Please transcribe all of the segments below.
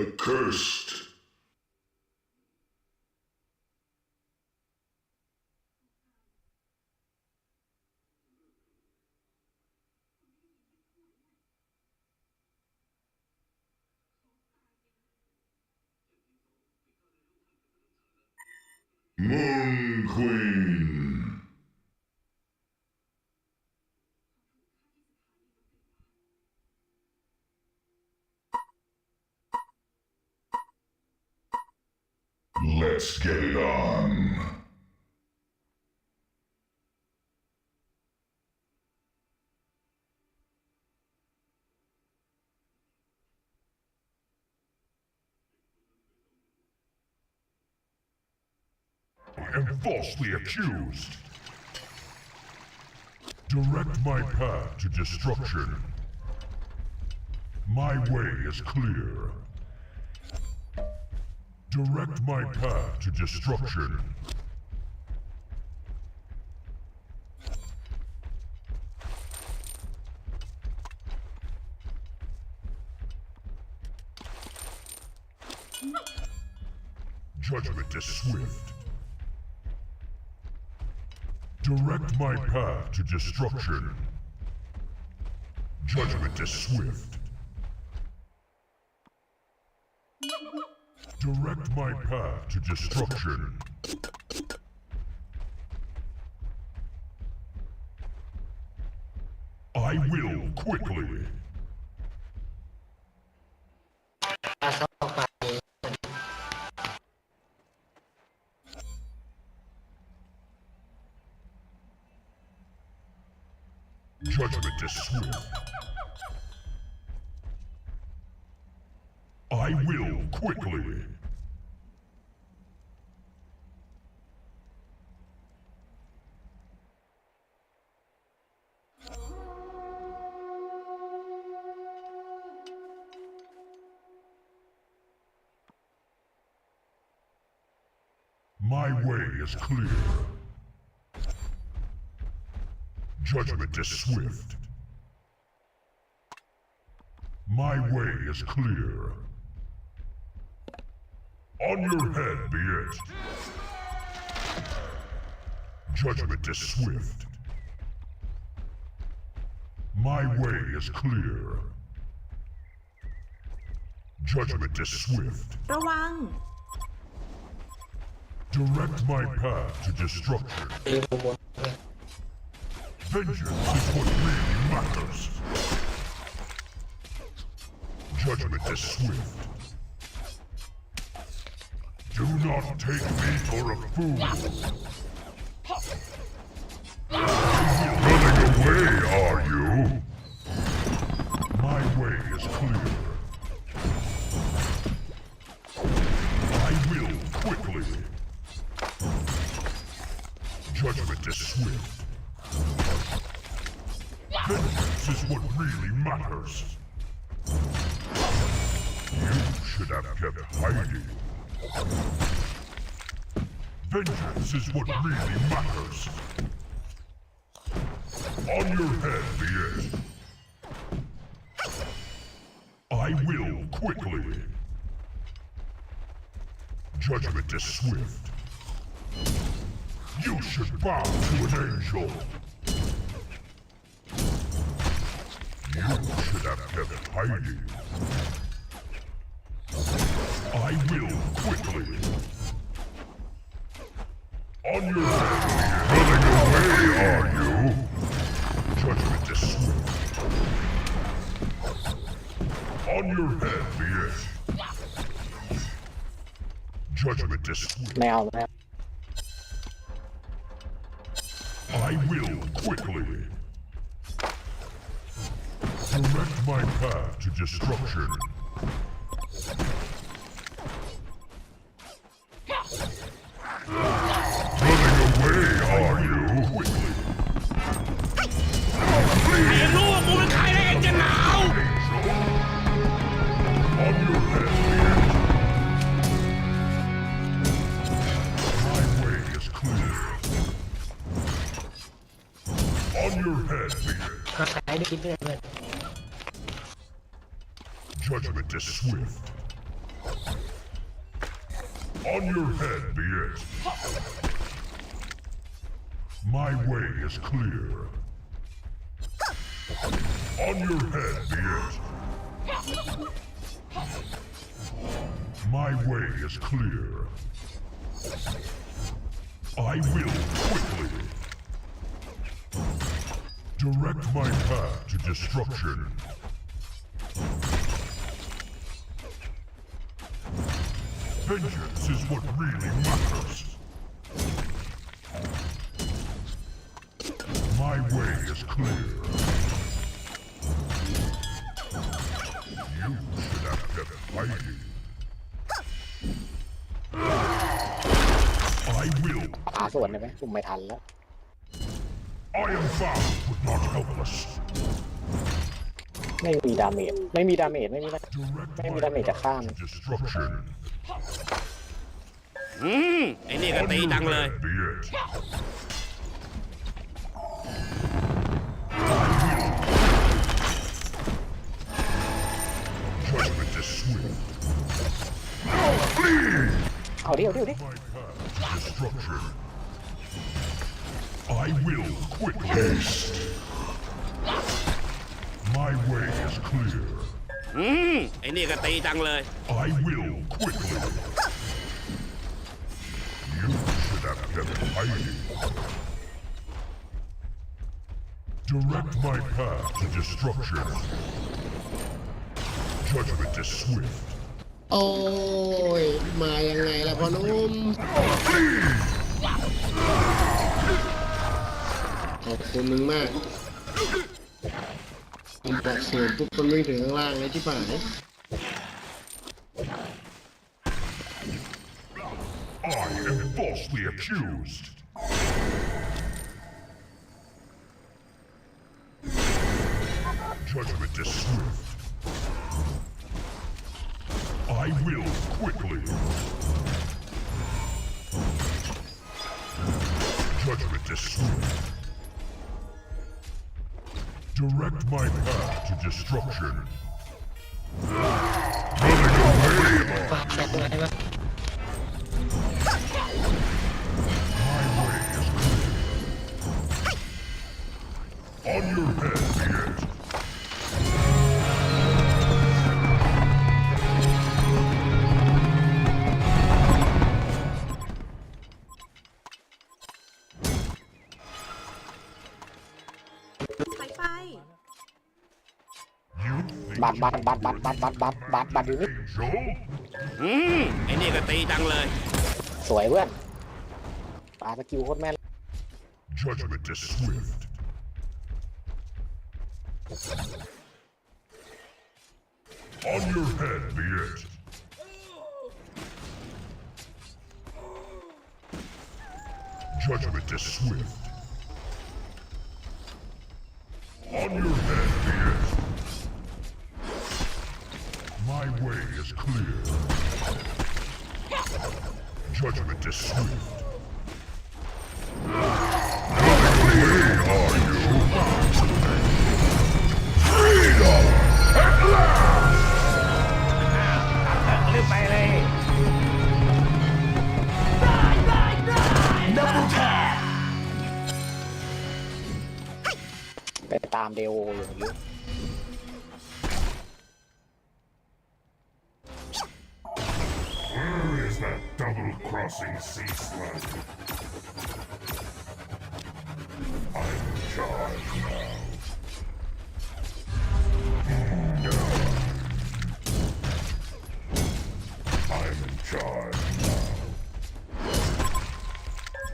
Accursed. Moon Queen. Let's get it on. am falsely accused. Direct my path to destruction. My way is clear. Direct my path to destruction. Judgment is swift. Direct my path to destruction. Judgment is swift. Direct my path to destruction. I will quickly. Judgment is swift. I will quickly. is clear. Judgment is swift. My way is clear. On your head be it. Judgment is swift. My way is clear. Judgment is swift. ระวัง Direct my path to destruction. Vengeance is what really matters. Judgment is swift. Do not take me for a fool. What really matters. On your head be it. I will quickly. Judgment is swift. You should bow to an angel. You should have kept hiding. I will quickly. On your head, running away, are you? Judgment is swift. On your head be it. Judgment is swift. Now, now. I will quickly. Direct my path to destruction. My way is clear. I will quickly. Direct my path to destruction. Vengeance is what really matters. My way is clear. สวนได้ไหมคุมไม่ทันแล้ว I am found, but not helpless. ไม่มีดาเมจไม่มีดาเมจไม่มีดา Direct ไม่มี my ดาเมจจากข้าม to destruction. อืมไอ้นี่ก็ On ตี your จังเลย head be it. Judgment is swift. Flee! เอาเดี๋ยวเดี๋ยวดิ My path to destruction. I will quickly. Haste. My way is clear. อืมไอ้นี่ก็ตีจังเลย I will quickly. You should have kept hiding. Direct my path to destruction. Judgment is swift. โอ้ย มายังไงล่ะพ่อหนุ่ม ขอบคุณมึงมากผมบอกเสียงปุ๊บมันวิ่งถึงข้างล่างเลยที่ป่าเนี่ย I am falsely accused. destruction. Running away. ว่าแคปตรงนั้นได้ปะ My way is clear. On your head. บัตรบัตรบัตรบัตรบัตรบัตรบัตรบัตรบัตรอยู่นี่ Joe? อืมไอ้นี่ก็ตีจังเลย สวยเพื่อนป่าสกิลโคตรแม่น Judgment is swift. On your head be it. Judgment is swift. Clear. Judgment is swift.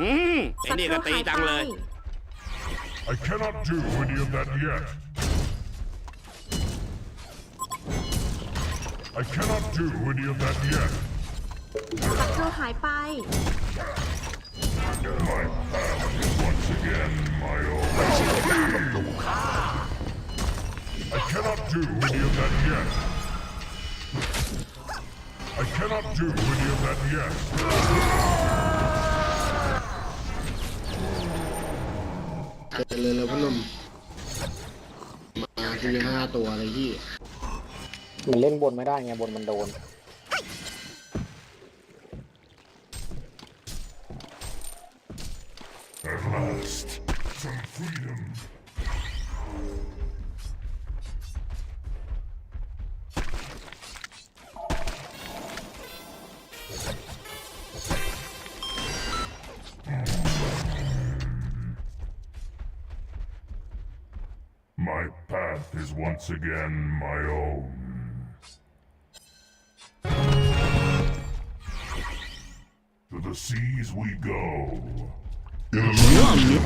อืมไอ้นี่ก็ตีจังเลย I cannot do any of that yet. I cannot do any of that yet. ศัตรูหายไป My path is once again my own. I cannot do any of that yet. I cannot do any of that yet. เกินเลยแล้วพนุ่มมาทีห้าตัวเลยพี่มันเล่นบนไม่ได้ไงบนมันโดน At last, some freedom. Once again my own. To the seas we go. Illusion.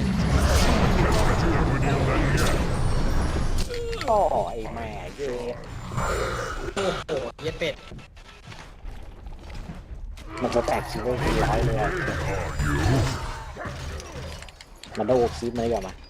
โอ้ไอแม่เย้โอ้โหเย็ดเป็ด มันจะแตกคิวไว้เป็นร้อยเลยอะมันได้โอคลิปมาดีกว่ามา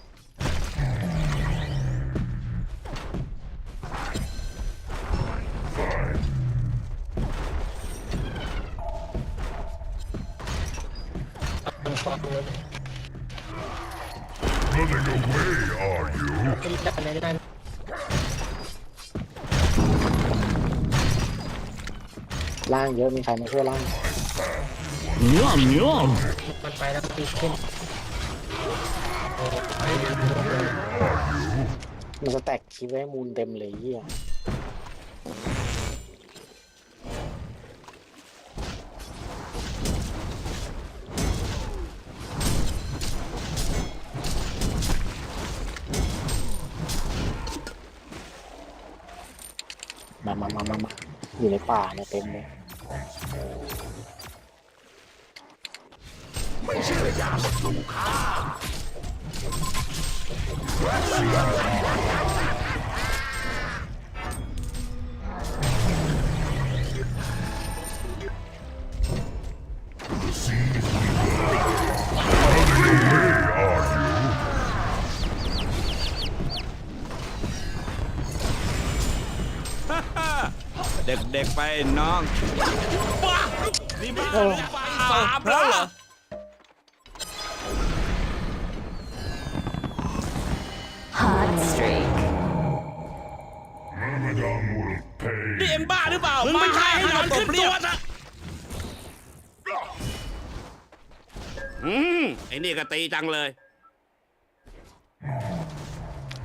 างเยอะมีใครมาช่วยล่างมันไปแล้วตีขึ้นมันจะแตกคิวไว้ให้มูลเต็มเลยเยี่ยมามามามามาอยู่ในป่าเนี่ยเต็มเลย The seas we go. Running away, are you? เด็กๆไปน้องบ้านี่บ้าหรือเปล่าสามแล้วเหรอ นี่ pay. เอ็มบ้าหรือเปล่ามึงไม่ใช่ให้นอนขึ้นตัวซะอืมไอ้นี่ก็ตีจังเลย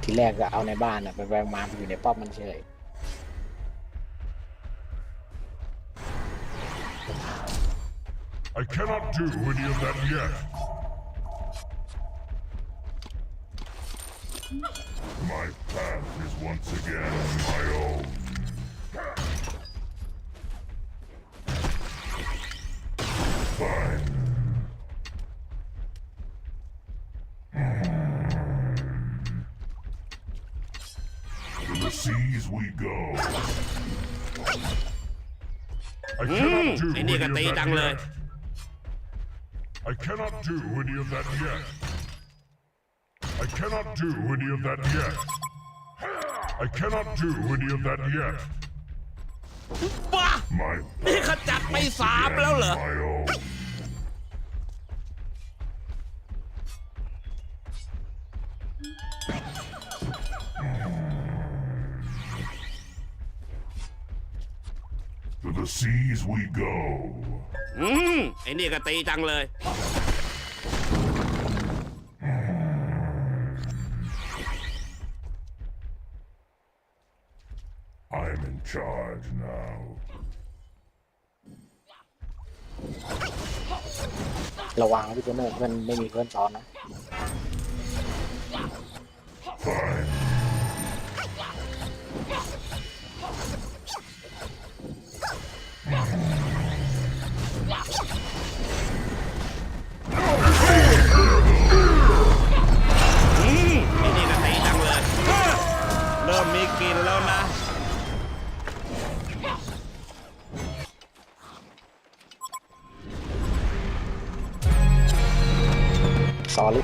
ทีแรกก็เอาในบ้านอะไปแวงมาอยู่ในป้อมมันเฉย My path is once again my own. Fine. To the seas we go. I cannot do any of that yet. I cannot do any of that yet. I cannot do any of that yet. I cannot do any of that yet. บ้า My นี่ขจัดไปสามแล้วเหรอ my own. To the seas we go. อืมไอ้นี่ก็ตีจังเลย ระวังพี่เจโน่เพื่อนไม่มีเพื่อนซ้อนนะ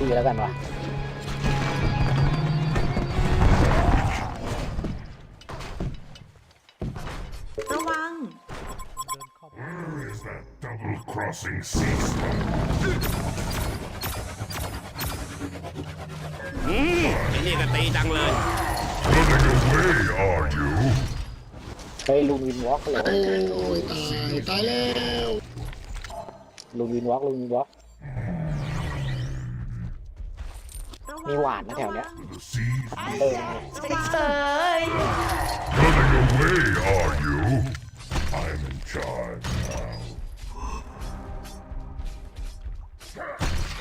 ซอรี่แล้วกันวะระวัง Where is that double crossing sea smoke? อืมไอ้นี่ก็ตีจังเลย Running away, are you? เฮ้ยลูนวินวอล์กเลยโอ้ยตายตายแล้วลูนวินวอล์กลูนวินวอล์ก มีหวานนะแถวเนี้ย The seas เออ running away, are you? I'm in charge now.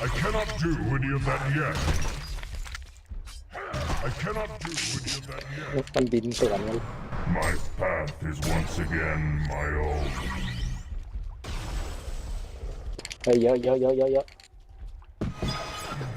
I cannot do any of that yet. I cannot do any of that yet. มันบินสวนกัน My path is once again my own. เฮ้ยเยอะเยอะเยอะเยอะเยอะ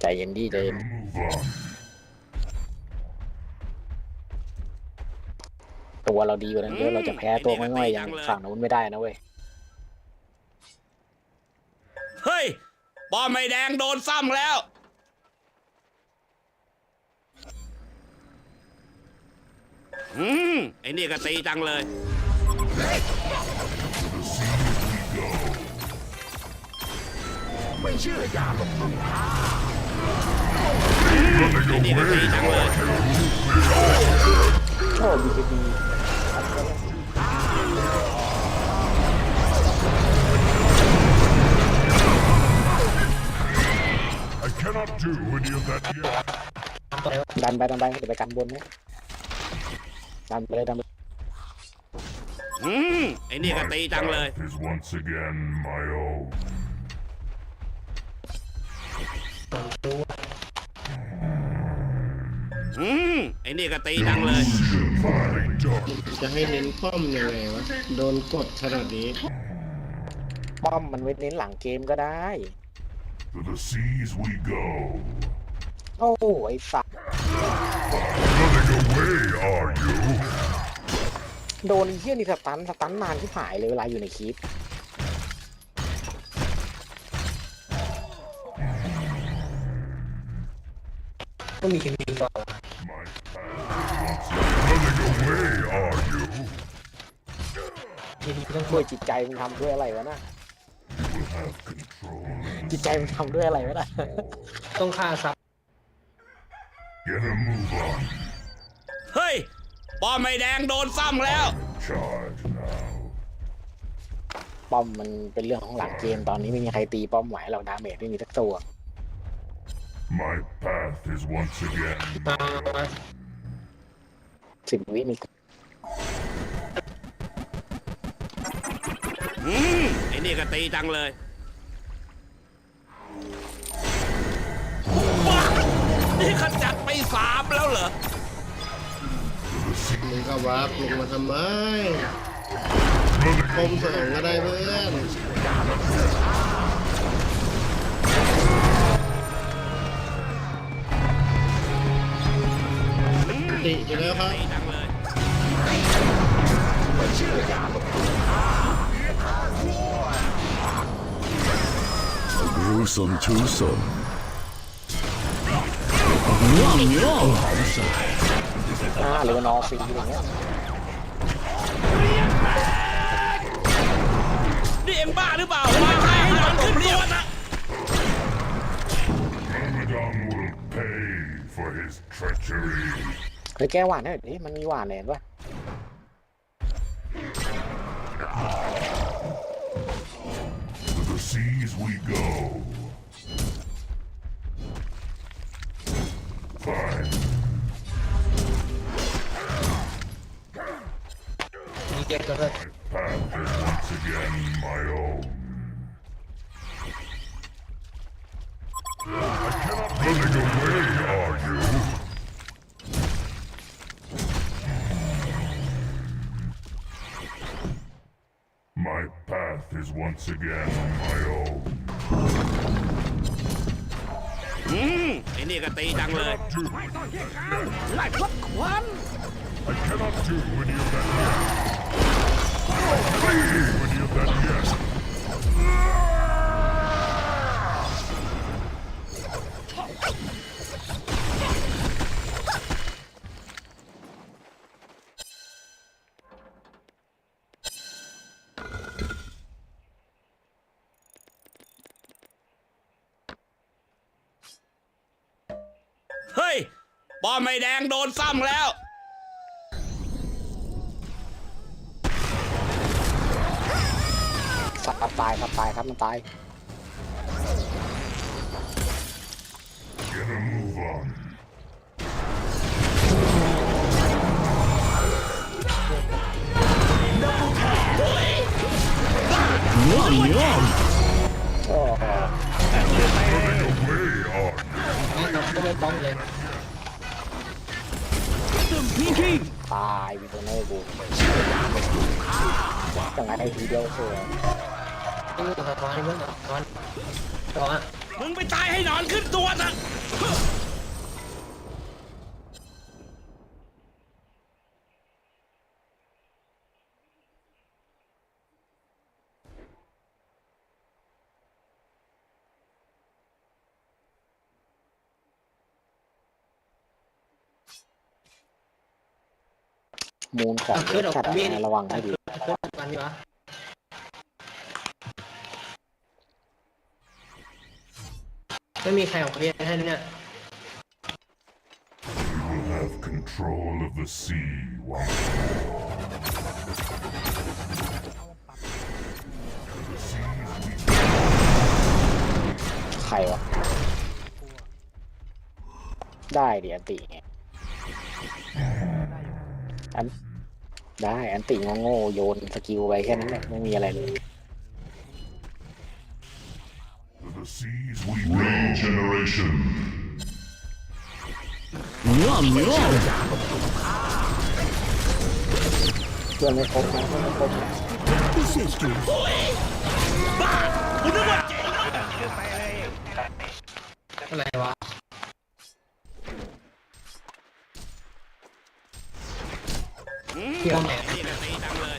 ใจเย็นดีใจเย็น Move on. ตัวเราดีกว่านั้นเยอะเราจะแพ้ตัวง่อยๆอย่างฝั่งนู้นไม่ได้นะเว้ย เฮ้ยป้อมไม่แดงโดนซ้ำแล้ว อืมไอ้นี่ก็ตีจังเลยไอ้นี่ก็ตีจังเลยโอ้ ดีดี I cannot do any of that yet. ดันไปดันไปเดี๋ยวไปกันบนนะดันไปเลยดันไปอืมไอ้นี่ก็ตีจังเลย อืมไอ้นี่ก็ตีจังเลย My dark จะให้เน้นป้อมยังไงวะ โดนกดขนาดนี้ ป้อมมันไว้เน้นหลังเกมก็ได้ to the seas we go. โอ้ไอ้สัตว์ Running away, are you? โดนไอ้เหี้ยนี่สตันสตันนานที่หายเลยเวลาอยู่ในคลิปต้องมีคิมิก่อน My path is once again running away, are you? ทีนี้ต้องช่วยจิตใจมึงทำด้วยอะไรวะน่ะ You will have control. จิตใจมึงทำด้วยอะไรวะน่ะ ต้องฆ่าซับ Get a move on. เฮ้ย ป้อมไม่แดงโดนซ้ำแล้ว Charge now. ป้อมมันเป็นเรื่องของหลังเกมตอนนี้ไม่มีใครตีป้อมไหวหรอกดาเมจไม่มีสักตัว My path is once again มามาสิบวิมีอืมไอ้นี่ก็ตีจังเลยบ้านี่ขจัดไปสามแล้วเหรอ มึงก็วาร์ปลงมาทำไมปมสองก็ได้เพื่อน ติไปแล้วครับตีจังเลย gruesome twosome. อ่าหรือว่านอฟรีอะไรเงี้ยนี่เอ็งบ้าหรือเปล่ามาให้หลังขึ้นตัวนะ Ramadan will pay for his treachery. เฮ้ยแก้หวานให้หน่อยดิมันมีหวานแหนปะ To the seas we go. Fine. มีเจ็ดก็เลย Path is once again my own. Running away, are you? My path is once again my own. อืม ไอ้นี่ก็ตีจังเลย Do I cannot do any of that yet. I cannot do any of that yet. แดงโดนซ้ำแล้วสัตว์ตายครับตายครับมันตาย Get a move on. โอ้โห Way on. ไม่เราก็ไม่ป้องเลย ตายวิโตเนอร์กูจังไงทีเดียวเสือต้องสะท้อนให้เพื่อนสะท้อนต่ออะมึงไปตายให้หนอนขึ้นตัวเถอะ มูลของเอาขึ้นออกจัดเบี้ยนะระวังให้ดีขึ้นกันวะไม่มีใครออกเบี้ยให้เนี่ย You will have control of the sea once more. ใครวะ ได้เดิอันติไง อัน ได้ อันติโง่ๆโยนสกิลไปแค่นั้นแหละไม่มีอะไรเลย To the seas we Regeneration. เพื่อนไม่ครบนะเพื่อนไม่ครบนะกูนึกว่าเจ๋งอะไรวะ อืม เที่ยวแหนนี่ก็ตีจังเลย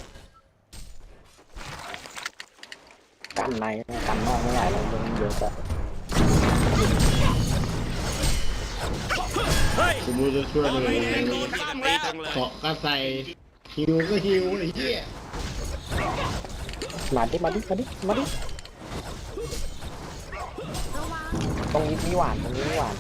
กันในกันนอกไม่ได้เรามันเยอะกว่าเฮ้ยผมรู้จะช่วยป้อมเลไม่ยแดงโดนซ้ำแล้วเกาะก็ใส่ฮิวก็ฮิวไอ้เหี้ยมาดิมาดิมาดิมาดิตรงนี้มีหวานตรงนี้มีหวาน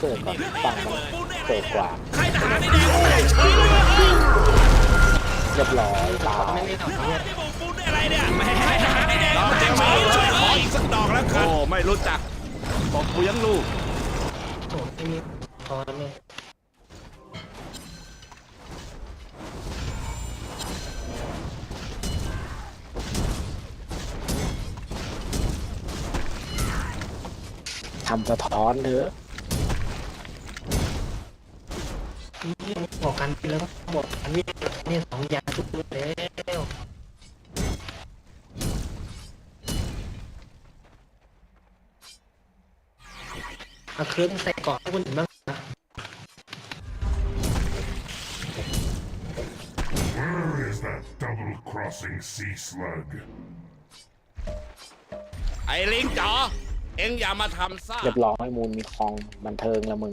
เกิดก่อนฝั่งมันเกิดกว่าใครทหารในแดงกูได้เฉยเลยเฮ้ยเรียบร้อยตายเอาเนี่ยนี่บอกกูได้อะไรเฉยไม่ให้ใครทหารในแดงกูได้เฉยเลยขออีกสักดอกแล้วกันโอ้ไม่รู้จักบอกกูยังลูกโอ้ไม่มีพอแล้วเนี่ยทำสะท้อนเถอะ บอกกันไปแล้วก็บอกกันนี่นี่สองอย่างทุกตัวแล้วเอาเครื่องใส่เกาะให้คนอื่นบ้างนะ Where is that double-crossing sea slug? ไอ้ลิงจ๋อเอ็งอย่ามาทำซ่าเรียบร้อยมูลมีคลองบันเทิงละมึง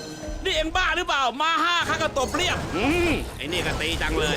นี่เอ็งบ้าหรือเปล่า มาห้าข้าก็ตบเรียบ อืมไอ้นี่ก็ตีจังเลย